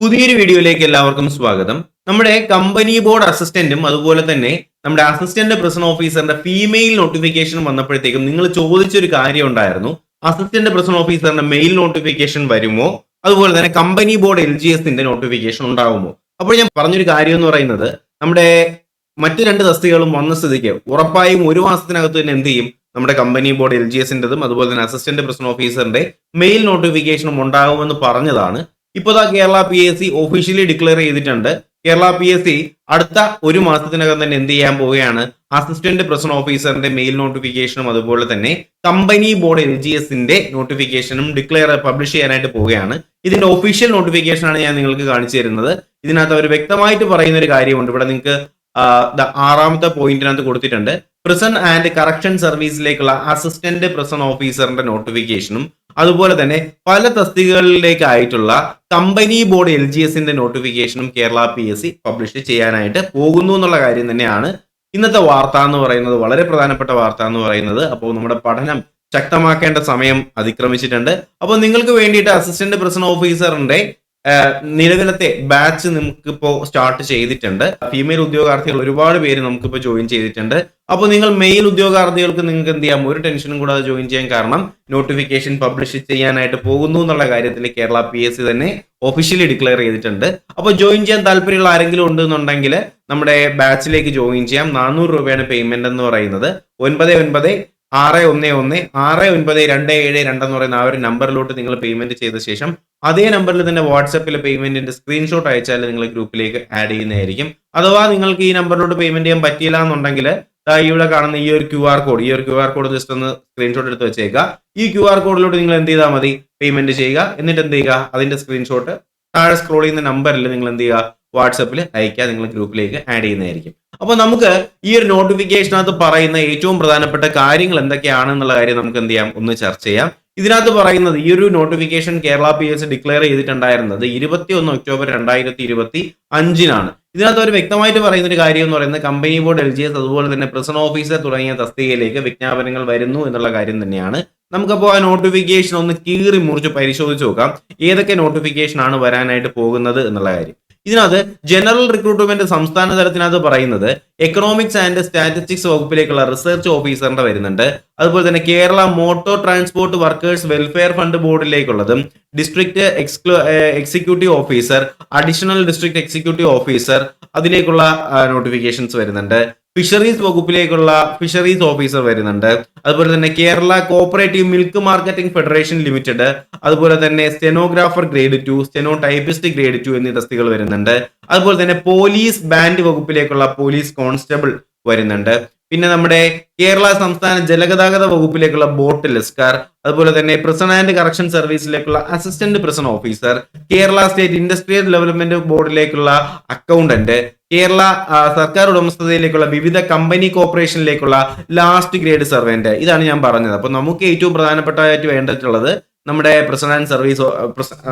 പുതിയൊരു വീഡിയോയിലേക്ക് എല്ലാവർക്കും സ്വാഗതം. നമ്മുടെ കമ്പനി ബോർഡ് അസിസ്റ്റന്റും അതുപോലെ തന്നെ നമ്മുടെ അസിസ്റ്റന്റ് പ്രസന്റ് ഓഫീസറിന്റെ ഫീമെയിൽ നോട്ടിഫിക്കേഷൻ വന്നപ്പോഴത്തേക്കും നിങ്ങൾ ചോദിച്ചൊരു കാര്യം ഉണ്ടായിരുന്നു. അസിസ്റ്റന്റ് പ്രസന്റ് ഓഫീസറിന്റെ മെയിൽ നോട്ടിഫിക്കേഷൻ വരുമോ? അതുപോലെ തന്നെ കമ്പനി ബോർഡ് എൽ ജി എസിന്റെ നോട്ടിഫിക്കേഷൻ ഉണ്ടാവുമോ? അപ്പോൾ ഞാൻ പറഞ്ഞൊരു കാര്യം എന്ന് പറയുന്നത് നമ്മുടെ മറ്റു രണ്ട് തസ്തികകളും വന്ന സ്ഥിതിക്ക് ഉറപ്പായും ഒരു മാസത്തിനകത്ത് തന്നെ എന്ത് ചെയ്യും? നമ്മുടെ കമ്പനി ബോർഡ് എൽ ജി എസിന്റെതും അതുപോലെ തന്നെ അസിസ്റ്റന്റ് പ്രസന്റ് ഓഫീസറിന്റെ മെയിൽ നോട്ടിഫിക്കേഷനും ഉണ്ടാകുമെന്ന് പറഞ്ഞതാണ്. ഇപ്പോൾ Kerala P S C officially declare ചെയ്തിട്ടുണ്ട്. കേരള പി എസ് സി അടുത്ത ഒരു മാസത്തിനകം തന്നെ എന്ത് ചെയ്യാൻ പോവുകയാണ്? അസിസ്റ്റന്റ് പ്രസിഡന്റ് ഓഫീസറിന്റെ മെയിൽ നോട്ടിഫിക്കേഷനും അതുപോലെ തന്നെ കമ്പനി ബോർഡ് എൽ ജി എസിന്റെ നോട്ടിഫിക്കേഷനും ഡിക്ലെയർ പബ്ലിഷ് ചെയ്യാനായിട്ട് പോവുകയാണ്. ഇതിന്റെ ഒഫീഷ്യൽ നോട്ടിഫിക്കേഷൻ ആണ് ഞാൻ നിങ്ങൾക്ക് കാണിച്ചു തരുന്നത്. ഇതിനകത്ത് അവർ വ്യക്തമായിട്ട് പറയുന്ന ഒരു കാര്യമുണ്ട്. ഇവിടെ നിങ്ങൾക്ക് ആറാമത്തെ പോയിന്റിനകത്ത് കൊടുത്തിട്ടുണ്ട്. പ്രിസൺ ആൻഡ് കറക്ഷൻ സർവീസിലേക്കുള്ള അസിസ്റ്റന്റ് പ്രിസൺ ഓഫീസറിന്റെ നോട്ടിഫിക്കേഷനും അതുപോലെ തന്നെ പല തസ്തികകളിലേക്കായിട്ടുള്ള കമ്പനി ബോർഡ് എൽ ജി എസിന്റെ നോട്ടിഫിക്കേഷനും Kerala P S C publish ചെയ്യാനായിട്ട് പോകുന്നു എന്നുള്ള കാര്യം തന്നെയാണ് ഇന്നത്തെ വാർത്ത എന്ന് പറയുന്നത്. വളരെ പ്രധാനപ്പെട്ട വാർത്ത എന്ന് പറയുന്നത്. അപ്പോൾ നമ്മുടെ പഠനം ശക്തമാക്കേണ്ട സമയം അതിക്രമിച്ചിട്ടുണ്ട്. അപ്പോൾ നിങ്ങൾക്ക് വേണ്ടിയിട്ട് അസിസ്റ്റന്റ് പ്രസിഡന്റ് ഓഫീസറിന്റെ നിലവിലത്തെ ബാച്ച് നമുക്കിപ്പോ സ്റ്റാർട്ട് ചെയ്തിട്ടുണ്ട്. ഫീമെയിൽ ഉദ്യോഗാർത്ഥികൾ ഒരുപാട് പേര് നമുക്കിപ്പോ ജോയിൻ ചെയ്തിട്ടുണ്ട്. അപ്പോൾ നിങ്ങൾ മെയിൽ ഉദ്യോഗാർത്ഥികൾക്ക് നിങ്ങൾക്ക് എന്ത് ചെയ്യാം? ഒരു ടെൻഷനും കൂടാതെ ജോയിൻ ചെയ്യാൻ കാരണം നോട്ടിഫിക്കേഷൻ പബ്ലിഷ് ചെയ്യാനായിട്ട് പോകുന്നു എന്നുള്ള കാര്യത്തിൽ കേരള പി എസ് സി തന്നെ ഒഫീഷ്യലി ഡിക്ലെയർ ചെയ്തിട്ടുണ്ട്. അപ്പോൾ ജോയിൻ ചെയ്യാൻ താല്പര്യമുള്ള ആരെങ്കിലും ഉണ്ടെന്നുണ്ടെങ്കിൽ നമ്മുടെ ബാച്ചിലേക്ക് ജോയിൻ ചെയ്യാം. നാനൂറ് രൂപയാണ് പേയ്മെന്റ് എന്ന് പറയുന്നത്. ഒൻപത് ഒൻപത് ആറ് ഒന്ന് ഒന്ന് ആറ് ഒൻപത് രണ്ട് ഏഴ് രണ്ട് എന്ന് പറയുന്ന ആ ഒരു നമ്പറിലോട്ട് നിങ്ങൾ പേയ്മെന്റ് ചെയ്ത ശേഷം അതേ നമ്പറിൽ തന്നെ വാട്സപ്പിൽ പേയ്മെന്റിന്റെ സ്ക്രീൻഷോട്ട് അയച്ചാൽ നിങ്ങൾ ഗ്രൂപ്പിലേക്ക് ആഡ് ചെയ്യുന്നതായിരിക്കും. അഥവാ നിങ്ങൾക്ക് ഈ നമ്പറിലോട്ട് പേയ്മെന്റ് ചെയ്യാൻ പറ്റിയില്ല എന്നുണ്ടെങ്കിൽ ഇവിടെ കാണുന്ന ഈ ഒരു ക്യു ആർ കോഡ് ഈ ഒരു ക്യു ആർ കോഡ് ജസ്റ്റ് ഒന്ന് സ്ക്രീൻഷോട്ട് എടുത്ത് വെച്ചേക്കുക. ഈ ക്യു ആർ കോഡിലോട്ട് നിങ്ങൾ എന്ത് ചെയ്താൽ മതി? പേയ്മെന്റ് ചെയ്യുക. എന്നിട്ട് എന്ത് ചെയ്യുക? അതിന്റെ സ്ക്രീൻഷോട്ട് താഴെ സ്ക്രോൾ ചെയ്യുന്ന നമ്പറിൽ നിങ്ങൾ എന്ത് ചെയ്യുക? വാട്സപ്പിൽ അയക്കുക നിങ്ങൾ ഗ്രൂപ്പിലേക്ക് ആഡ് ചെയ്യുന്നതായിരിക്കും. അപ്പൊ നമുക്ക് ഈ ഒരു നോട്ടിഫിക്കേഷനകത്ത് പറയുന്ന ഏറ്റവും പ്രധാനപ്പെട്ട കാര്യങ്ങൾ എന്തൊക്കെയാണ് എന്നുള്ള കാര്യം നമുക്ക് എന്ത് ചെയ്യാം? ഒന്ന് ചർച്ച ചെയ്യാം. ഇതിനകത്ത് പറയുന്നത് ഈ ഒരു notification Kerala P S declare ചെയ്തിട്ടുണ്ടായിരുന്നത് ഇരുപത്തി ഒന്ന് ഒക്ടോബർ രണ്ടായിരത്തി ഇരുപത്തി അഞ്ചിനാണ് ഇതിനകത്ത് അവർ വ്യക്തമായിട്ട് പറയുന്ന ഒരു കാര്യം എന്ന് പറയുന്നത് company board L G S അതുപോലെ തന്നെ പ്രസന്റ് ഓഫീസർ തുടങ്ങിയ തസ്തികയിലേക്ക് വിജ്ഞാപനങ്ങൾ വരുന്നു എന്നുള്ള കാര്യം തന്നെയാണ്. നമുക്കപ്പോൾ ആ നോട്ടിഫിക്കേഷൻ ഒന്ന് കീറി മുറിച്ച് പരിശോധിച്ച് നോക്കാം. ഏതൊക്കെ നോട്ടിഫിക്കേഷൻ ആണ് വരാനായിട്ട് പോകുന്നത് എന്നുള്ള കാര്യം. ഇതിനകത്ത് ജനറൽ റിക്രൂട്ട്മെന്റ് സംസ്ഥാന തലത്തിനകത്ത് പറയുന്നത് എക്കണോമിക്സ് ആൻഡ് സ്റ്റാറ്റിസ്റ്റിക്സ് വകുപ്പിലേക്കുള്ള റിസർച്ച് ഓഫീസറിന്റെ വരുന്നുണ്ട്. അതുപോലെ തന്നെ Kerala motor transport workers welfare fund ബോർഡിലേക്കുള്ളതും district executive officer additional district executive officer അതിലേക്കുള്ള നോട്ടിഫിക്കേഷൻസ് വരുന്നുണ്ട്. ഫിഷറീസ് വകുപ്പിലേക്കുള്ള ഫിഷറീസ് ഓഫീസർ വരുന്നുണ്ട്. അതുപോലെ തന്നെ Kerala cooperative milk marketing federation limited അതുപോലെ തന്നെ stenographer grade two steno typist grade two എന്നീ തസ്തികൾ വരുന്നുണ്ട്. അതുപോലെ തന്നെ പോലീസ് ബാൻഡ് വകുപ്പിലേക്കുള്ള പോലീസ് കോൺസ്റ്റബിൾ വരുന്നുണ്ട്. പിന്നെ നമ്മുടെ കേരള സംസ്ഥാന ജലഗതാഗത വകുപ്പിലേക്കുള്ള ബോട്ട് ലെസ്കാർ അതുപോലെ തന്നെ prison and correction സർവീസിലേക്കുള്ള assistant prison officer Kerala state industrial development ബോർഡിലേക്കുള്ള accountant Kerala സർക്കാർ ഉടമസ്ഥതയിലേക്കുള്ള വിവിധ കമ്പനി കോർപ്പറേഷനിലേക്കുള്ള ലാസ്റ്റ് ഗ്രേഡ് സർവന്റ് ഇതാണ് ഞാൻ പറഞ്ഞത്. അപ്പൊ നമുക്ക് ഏറ്റവും പ്രധാനപ്പെട്ടതായിട്ട് വേണ്ടിയിട്ടുള്ളത് നമ്മുടെ പ്രസിഡന്റ് സർവീസ്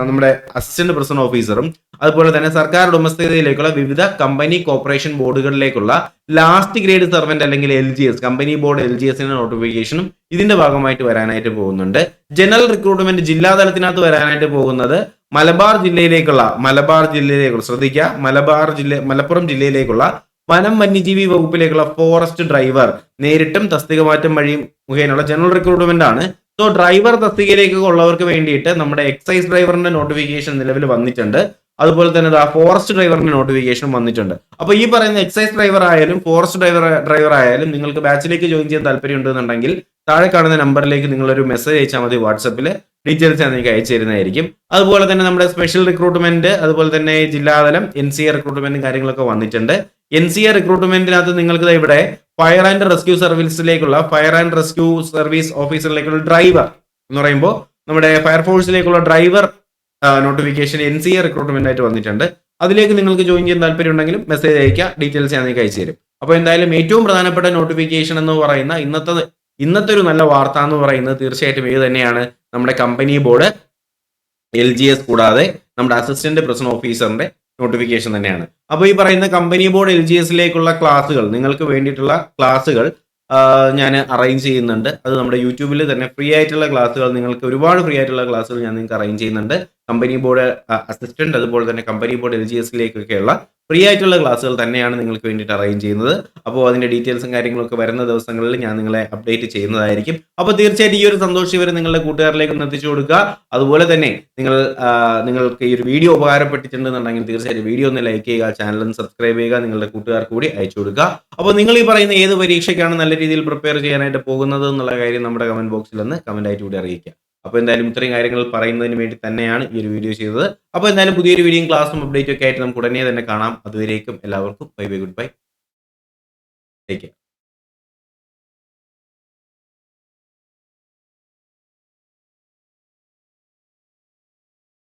നമ്മുടെ അസിസ്റ്റന്റ് പ്രസിഡന്റ് ഓഫീസറും അതുപോലെ തന്നെ സർക്കാർ ഉടമസ്ഥതയിലേക്കുള്ള വിവിധ കമ്പനി കോർപ്പറേഷൻ ബോർഡുകളിലേക്കുള്ള ലാസ്റ്റ് ഗ്രേഡ് സർവന്റ് അല്ലെങ്കിൽ L G S company board L G എസിന്റെ നോട്ടിഫിക്കേഷനും ഇതിന്റെ ഭാഗമായിട്ട് വരാനായിട്ട് പോകുന്നുണ്ട്. ജനറൽ റിക്രൂട്ട്മെന്റ് ജില്ലാ തലത്തിനകത്ത് വരാനായിട്ട് പോകുന്നത് മലബാർ ജില്ലയിലേക്കുള്ള മലബാർ ജില്ലയിലേക്കുള്ള ശ്രദ്ധിക്കുക മലബാർ ജില്ല മലപ്പുറം ജില്ലയിലേക്കുള്ള വനം വന്യജീവി വകുപ്പിലേക്കുള്ള ഫോറസ്റ്റ് ഡ്രൈവർ നേരിട്ടും തസ്തിക മാറ്റം വഴിയും മുഖേനയുള്ള ജനറൽ റിക്രൂട്ട്മെന്റ് ആണ്. സോ ഡ്രൈവർ തസ്തികയിലേക്ക് ഉള്ളവർക്ക് വേണ്ടിയിട്ട് നമ്മുടെ എക്സൈസ് ഡ്രൈവറിന്റെ നോട്ടിഫിക്കേഷൻ നിലവിൽ വന്നിട്ടുണ്ട്. അതുപോലെ തന്നെ ഫോറസ്റ്റ് ഡ്രൈവറിന്റെ നോട്ടിഫിക്കേഷൻ വന്നിട്ടുണ്ട്. അപ്പൊ ഈ പറയുന്ന എക്സൈസ് ഡ്രൈവർ ആയാലും ഫോറസ്റ്റ് ഡ്രൈവർ ഡ്രൈവർ ആയാലും നിങ്ങൾക്ക് ബാച്ചിലേക്ക് ജോയിൻ ചെയ്യാൻ താല്പര്യം ഉണ്ടെന്നുണ്ടെങ്കിൽ താഴെ കാണുന്ന നമ്പറിലേക്ക് നിങ്ങൾ ഒരു മെസ്സേജ് അയച്ചാൽ മതി വാട്സപ്പിൽ ഡീറ്റെയിൽസ് ഞാൻ നിങ്ങൾക്ക് അയച്ചു തരുന്നതായിരിക്കും. അതുപോലെ തന്നെ നമ്മുടെ സ്പെഷ്യൽ റിക്രൂട്ട്മെന്റ് അതുപോലെ തന്നെ ജില്ലാതലം എൻ സി എ റിക്രൂട്ട്മെന്റും കാര്യങ്ങളൊക്കെ വന്നിട്ടുണ്ട്. എൻ സി എ റിക്രൂട്ട്മെന്റിനകത്ത് നിങ്ങൾക്ക് ഇവിടെ ഫയർ ആൻഡ് റെസ്ക്യൂ സർവീസിലേക്കുള്ള ഫയർ ആൻഡ് റെസ്ക്യൂ സർവീസ് ഓഫീസറിലേക്കുള്ള ഡ്രൈവർ എന്ന് പറയുമ്പോൾ നമ്മുടെ ഫയർഫോഴ്സിലേക്കുള്ള driver notification N C A recruitment ആയിട്ട് വന്നിട്ടുണ്ട്. അതിലേക്ക് നിങ്ങൾക്ക് ജോയിൻ ചെയ്യാൻ താല്പര്യം ഉണ്ടെങ്കിലും മെസ്സേജ് അയക്കുക ഡീറ്റെയിൽസ് ഞാൻ നിങ്ങൾക്ക് അയച്ചു തരും. അപ്പോൾ എന്തായാലും ഏറ്റവും പ്രധാനപ്പെട്ട നോട്ടിഫിക്കേഷൻ എന്ന് പറയുന്ന ഇന്നത്തെ ഇന്നത്തെ ഒരു നല്ല വാർത്ത എന്ന് പറയുന്നത് തീർച്ചയായിട്ടും ഇത് തന്നെയാണ്. നമ്മുടെ company board L G S കൂടാതെ നമ്മുടെ അസിസ്റ്റന്റ് പ്രസിഡന്റ് ഓഫീസറിന്റെ നോട്ടിഫിക്കേഷൻ തന്നെയാണ്. അപ്പോൾ ഈ പറയുന്ന കമ്പനി ബോർഡ് എൽ ജി എസിലേക്കുള്ള ക്ലാസ്സുകൾ നിങ്ങൾക്ക് വേണ്ടിയിട്ടുള്ള ക്ലാസ്സുകൾ ഞാൻ അറേഞ്ച് ചെയ്യുന്നുണ്ട്. അത് നമ്മുടെ യൂട്യൂബിൽ തന്നെ ഫ്രീ ആയിട്ടുള്ള ക്ലാസ്സുകൾ നിങ്ങൾക്ക് ഒരുപാട് ഫ്രീ ആയിട്ടുള്ള ക്ലാസ്സുകൾ ഞാൻ നിങ്ങൾക്ക് അറേഞ്ച് ചെയ്യുന്നുണ്ട്. കമ്പനി ബോർഡ് അസിസ്റ്റന്റ് അതുപോലെ തന്നെ കമ്പനി ബോർഡ് എൽ ജി എസിലേക്കൊക്കെയുള്ള ഫ്രീ ആയിട്ടുള്ള ക്ലാസ്സുകൾ തന്നെയാണ് നിങ്ങൾക്ക് വേണ്ടിയിട്ട് അറേഞ്ച് ചെയ്യുന്നത്. അപ്പോൾ അതിന്റെ ഡീറ്റെയിൽസും കാര്യങ്ങളൊക്കെ വരുന്ന ദിവസങ്ങളിൽ ഞാൻ നിങ്ങളെ അപ്ഡേറ്റ് ചെയ്യുന്നതായിരിക്കും. അപ്പോൾ തീർച്ചയായിട്ടും ഈ ഒരു സന്തോഷം വരെ നിങ്ങളുടെ കൂട്ടുകാരിലേക്ക് എത്തിച്ചു കൊടുക്കുക. അതുപോലെ തന്നെ നിങ്ങൾ നിങ്ങൾക്ക് ഈ ഒരു വീഡിയോ ഉപകാരപ്പെട്ടിട്ടുണ്ടെന്നുണ്ടെങ്കിൽ തീർച്ചയായിട്ടും വീഡിയോ ഒന്ന് ലൈക്ക് ചെയ്യുക ഒന്ന് സബ്സ്ക്രൈബ് ചെയ്യുക നിങ്ങളുടെ കൂട്ടുകാർക്ക് കൂടി അയച്ചു കൊടുക്കുക. അപ്പോൾ നിങ്ങൾ ഈ പറയുന്ന ഏത് പരീക്ഷയ്ക്കാണ് നല്ല രീതിയിൽ പ്രിപ്പയർ ചെയ്യാനായിട്ട് പോകുന്നത് എന്നുള്ള കാര്യം നമ്മുടെ കമന്റ് ബോക്സിൽ ഒന്ന് കമന്റ് ആയിട്ട് കൂടി അറിയിക്കുക. അപ്പോൾ എന്തായാലും ഇത്രയും കാര്യങ്ങൾ പറയുന്നതിന് വേണ്ടി തന്നെയാണ് ഈ ഒരു വീഡിയോ ചെയ്തത്. അപ്പോൾ എന്തായാലും പുതിയൊരു വീഡിയോയും ക്ലാസ്സും അപ്ഡേറ്റും ഒക്കെ ആയിട്ട് നമുക്ക് ഉടനെ തന്നെ കാണാം. അതുവരേക്കും എല്ലാവർക്കും bye bye goodbye take care